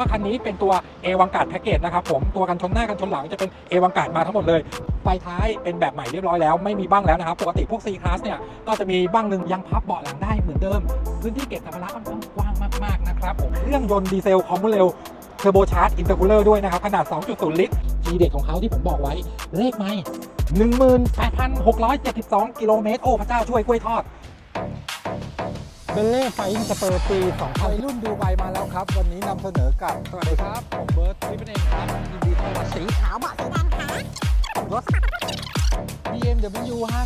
ว่าคันนี้เป็นตัวเอวังกาดแพ็กเกจนะครับผมตัวกันชนหน้ากันชนหลังจะเป็นเอวังกาดมาทั้งหมดเลยไฟท้ายเป็นแบบใหม่เรียบร้อยแล้วไม่มีบ้างแล้วนะครับปกติพวก C Class เนี่ยก็จะมีบ้างหนึ่งยังพับเบาะหลังได้เหมือนเดิม พื้นที่เก็บสัมภาระค่อนข้างกว้างมากๆนะครับผมเครื่องยนต์ดีเซลคอมมูเรลเทอร์โบชาร์จอินเตอร์คูลเลอร์ด้วยนะครับขนาด 2.0 ลิตรทีเด็ดของเขาที่ผมบอกไว้เลขไม่18,672 กิโลเมตรโอ้พระเจ้าช่วยกล้วยทอด เบลเล่ไฟอิงสเปอร์ปี2000วัยรุ่นดูไบมาแล้วครับ วันนี้นำเสนอกับ สวัสดีครับ ผมเบิร์ตทริปเองครับยินดีต้อนรับสีขาวเบาะสีดำค่ะรถ BMW ฮะ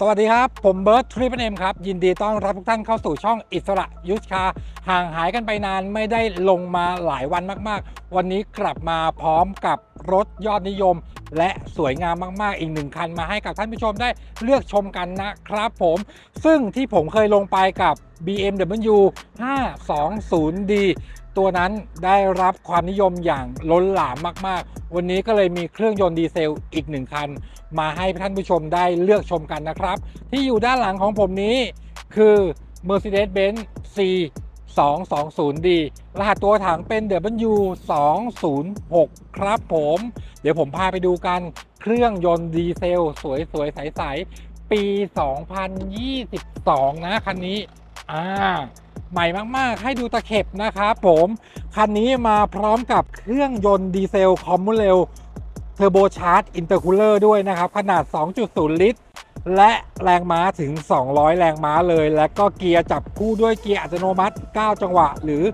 สวัสดีครับ ผมเบิร์ตทริปเอ็มครับ ยินดีต้อนรับทุกท่านเข้าสู่ช่องอิสระยุชคาห่างหายกันไปนานไม่ได้ลงมาหลายวันมากๆ วันนี้กลับมาพร้อมกับรถยอดนิยม และสวยงามมากๆ อีกหนึ่งคันมาให้กับท่านผู้ชมได้เลือกชมกันนะครับผม ซึ่งที่ผมเคยลงไปกับ BMW 520D ตัวนั้นได้รับความนิยมอย่างล้นหลามมากๆ วันนี้ก็เลยมีเครื่องยนต์ดีเซลอีกหนึ่งคัน มาให้ท่านผู้ชมได้เลือกชมกันนะครับ ที่อยู่ด้านหลังของผมนี้คือ Mercedes-Benz C 220D รหัสตัวถังเป็น W 206 ครับผม เดี๋ยวผมพาไปดูกันเครื่องยนต์ดีเซล สวยๆ ใส ๆ ปี 2022 นะ คันนี้ อ่าใหม่มาก ๆ ให้ดูตะเข็บนะครับผม คันนี้มาพร้อมกับเครื่องยนต์ดีเซลคอมมูเรลเทอร์โบชาร์จอินเตอร์คูลเลอร์ด้วยนะครับ ขนาด 2.0 ลิตร และแรงม้าถึง 200 แรงม้าเลย และก็เกียร์จับคู่ด้วยเกียร์อัตโนมัติ 9 จังหวะ หรือ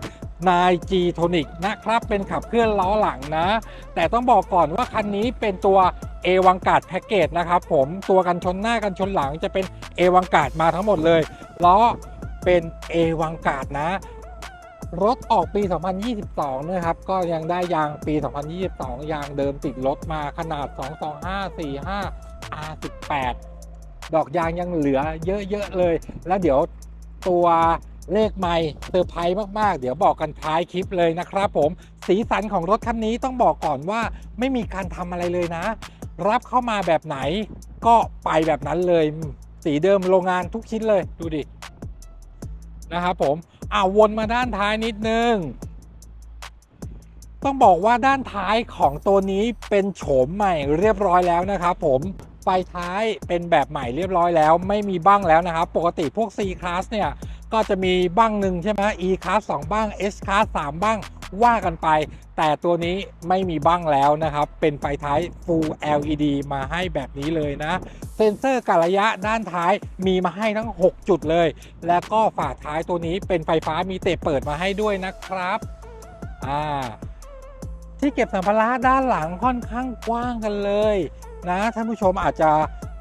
9G Tonic นะครับ เป็นขับเคลื่อนล้อหลังนะ แต่ต้องบอกก่อนว่าคันนี้เป็นตัวเอวังกาดแพ็กเกจนะครับผมตัวกันชนหน้ากันชนหลังจะเป็นเอวังกาดมาทั้งหมดเลยล้อ เป็นเอวังกาดนะ รถออกปี 2022 นะครับ ก็ยังได้ยางปี 2022 ยางเดิมติดรถมาขนาด 22545 R18 ดอกยางยังเหลือเยอะๆเลย แล้วเดี๋ยวตัวเลขไม่เซอร์ไพรส์มาก ๆ เดี๋ยวบอกกันท้ายคลิปเลยนะครับผม สีสันของรถคันนี้ต้องบอกก่อนว่าไม่มีการทำอะไรเลยนะ รับเข้ามาแบบไหนก็ไปแบบนั้นเลย สีเดิมโรงงานทุกชิ้นเลยดูดิ นะครับผมอ่าวนมาด้านท้ายนิดนึง ต้องบอกว่าด้านท้ายของตัวนี้เป็นโฉมใหม่เรียบร้อยแล้วนะครับผมไฟท้ายเป็นแบบใหม่เรียบร้อยแล้ว ไม่มีบ้างแล้วนะครับ ปกติพวก C class เนี่ย ก็จะมีบ้างหนึ่งใช่ไหม E class 2 บ้าง S class 3 บ้างว่ากันไป แต่ตัวนี้ไม่มีบ้างแล้วนะครับ เป็นไฟท้าย Full LED มาให้แบบนี้เลยนะ เซ็นเซอร์กะระยะด้านท้ายมีมาให้ทั้ง 6 จุดเลย แล้วก็ฝาท้ายตัวนี้เป็นไฟฟ้ามีเตะเปิดมาให้ด้วยนะครับอ่าที่เก็บสัมภาระด้านหลังค่อนข้างกว้างกันเลยนะท่านผู้ชมอาจจะ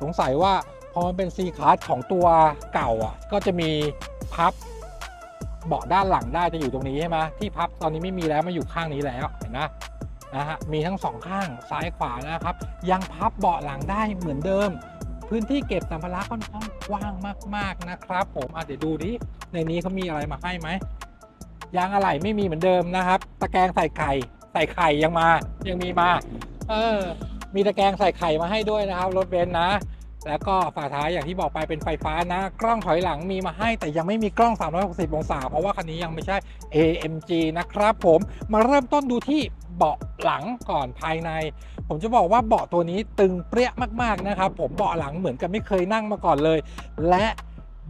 สงสัยว่าพอมันเป็น C class ของตัวเก่าอะก็จะมีพับเบาะด้านหลังได้จะอยู่ตรงนี้ใช่ไหมที่พับตอนนี้ไม่มีแล้วมาอยู่ข้างนี้แล้วเห็นนะนะฮะมีทั้งสองข้างซ้ายขวานะครับ ยังพับเบาะหลังได้เหมือนเดิม พื้นที่เก็บสัมภาระค่อนข้างกว้างมาก ๆนะครับผมอะเดี๋ยวดูดิในนี้เขามีอะไรมาให้ไหมยางอะไหล่ไม่มีเหมือนเดิมนะครับ ตะแกรงใส่ไข่ใส่ไข่ยังมายังมีมาเออมีตะแกรงใส่ไข่มาให้ด้วยนะครับ รถเบนซ์นะ แล้วก็ฝาท้ายอย่างที่บอกไปเป็นไฟฟ้านะ กล้องถอยหลังมีมาให้ แต่ยังไม่มีกล้อง 360 องศา เพราะว่าคันนี้ยังไม่ใช่ AMG นะครับผมมาเริ่มต้นดูที่ เบาะหลังก่อนภายใน ผมจะบอกว่าเบาะตัวนี้ตึงเปรี้ยมากๆนะครับ ผมเบาะหลังเหมือนกับไม่เคยนั่งมาก่อนเลย และ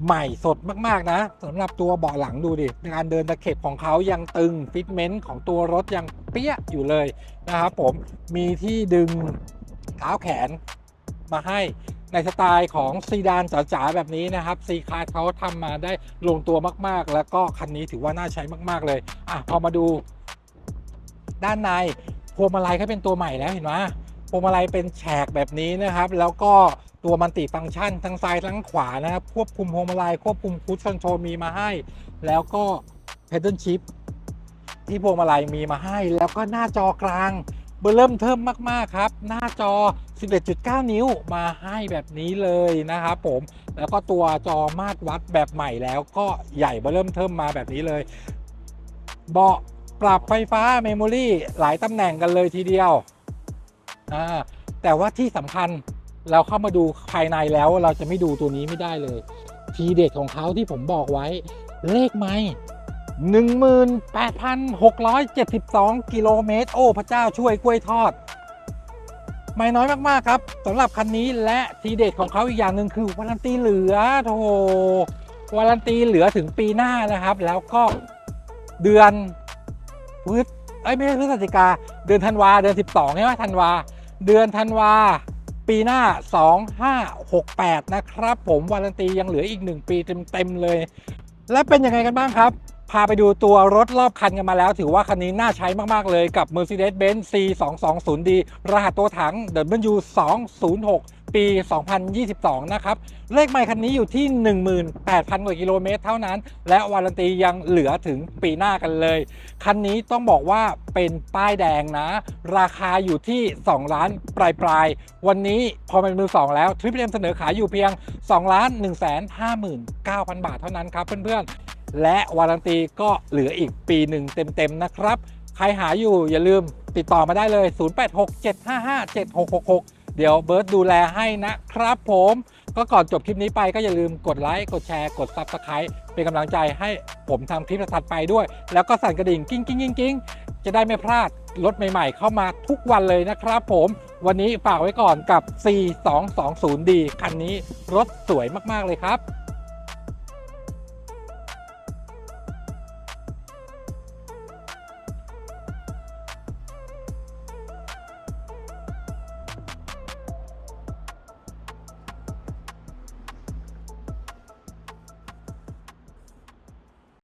ใหม่สดมาก ๆ นะสำหรับตัวเบาะหลังดูดิการเดินตะเข็บของเขายังตึงฟิตเมนต์ของตัวรถยังเปี้ยอยู่เลยนะครับผมมีที่ดึงเท้าแขนมาให้ในสไตล์ของซีดานจ๋าๆแบบนี้นะครับซีคาร์เขาทำมาได้ลงตัวมากๆ แล้วก็คันนี้ถือว่าน่าใช้มาก ๆ เลยอะพอมาดู ด้านในพวงมาลัยเขาเป็นตัวใหม่แล้วเห็นไหมพวงมาลัยเป็นแฉกแบบนี้นะครับ แล้วก็ตัวมันติฟังก์ชันทั้งซ้ายทั้งขวานะครับควบคุมพวงมาลัยควบคุมคูชคอนโทรลมีมาให้ แล้วก็เพด a ลชิพที่พวงมาลัยมีมาให้ แล้วก็หน้าจอกลางเบอร์เริ่มเทิมมาก ๆ ครับ หน้าจอ 11.9 นิ้วมาให้แบบนี้เลยนะครับผม แล้วก็ตัวจอมาตรวัดแบบใหม่แล้วก็ใหญ่เบอร์เริ่มเทิมมาแบบนี้เลย เบาะ ปรับไฟฟ้าเมมโมรี่หลายตำแหน่งกันเลยทีเดียว แต่ว่าที่สำคัญเราเข้ามาดูภายในแล้วเราจะไม่ดูตัวนี้ไม่ได้เลย ทีเด็ดของเขาที่ผมบอกไว้ เลขไม่18,672 กิโลเมตร โอ้ พระเจ้าช่วยกล้วยทอด ไม่น้อยมาก ๆ ครับสำหรับคันนี้และทีเด็ดของเขาอีกอย่างหนึ่งคือวารันตีเหลือโธ่วารันตีเหลือถึงปีหน้านะครับ แล้วก็เดือน พฤษเอ้ยไม่ใช่พฤศจิกา เดือนธันวา เดือน 12ใช่ไหมธันวา เดือนธันวา ปีหน้า 2568 นะครับ ผมวารันตียังเหลืออีก 1 ปีเต็มๆเลย และเป็นยังไงกันบ้างครับ พาไปดูตัวรถรอบคันกันมาแล้ว ถือว่าคันนี้น่าใช้มาก ๆ เลยกับ Mercedes-Benz C220D รหัสตัวถัง W206 ปี 2022 นะครับ เลขใหม่คันนี้อยู่ที่ 18,000 กว่ากิโลเมตรเท่านั้น และวารันตียังเหลือถึงปีหน้ากันเลย คันนี้ต้องบอกว่าเป็นป้ายแดงนะ ราคาอยู่ที่ 2 ล้านปลายปลายๆวันนี้พอเป็นมือ 2 แล้วทริปเอ็มเสนอขายอยู่เพียง 2 ล้าน1 5 9 0 0 0 บาทเท่านั้นครับเพื่อนๆ และวารันตีก็เหลืออีกปีหนึ่งเต็มๆนะครับ ใครหาอยู่อย่าลืมติดต่อมาได้เลย 0867557666 เดี๋ยวเบิร์ดดูแลให้นะครับผม ก็ก่อนจบคลิปนี้ไปก็อย่าลืมกดไลค์ กดแชร์ กด Subscribe เป็นกำลังใจให้ผมทำคลิปถัดไปด้วย แล้วก็สั่นกระดิ่งกิ้งกิ้งกิ้งกิ้งจะได้ไม่พลาดรถใหม่ๆ เข้ามาทุกวันเลยนะครับผม วันนี้ฝากไว้ก่อนกับ C220D คันนี้รถสวยมากๆเลยครับ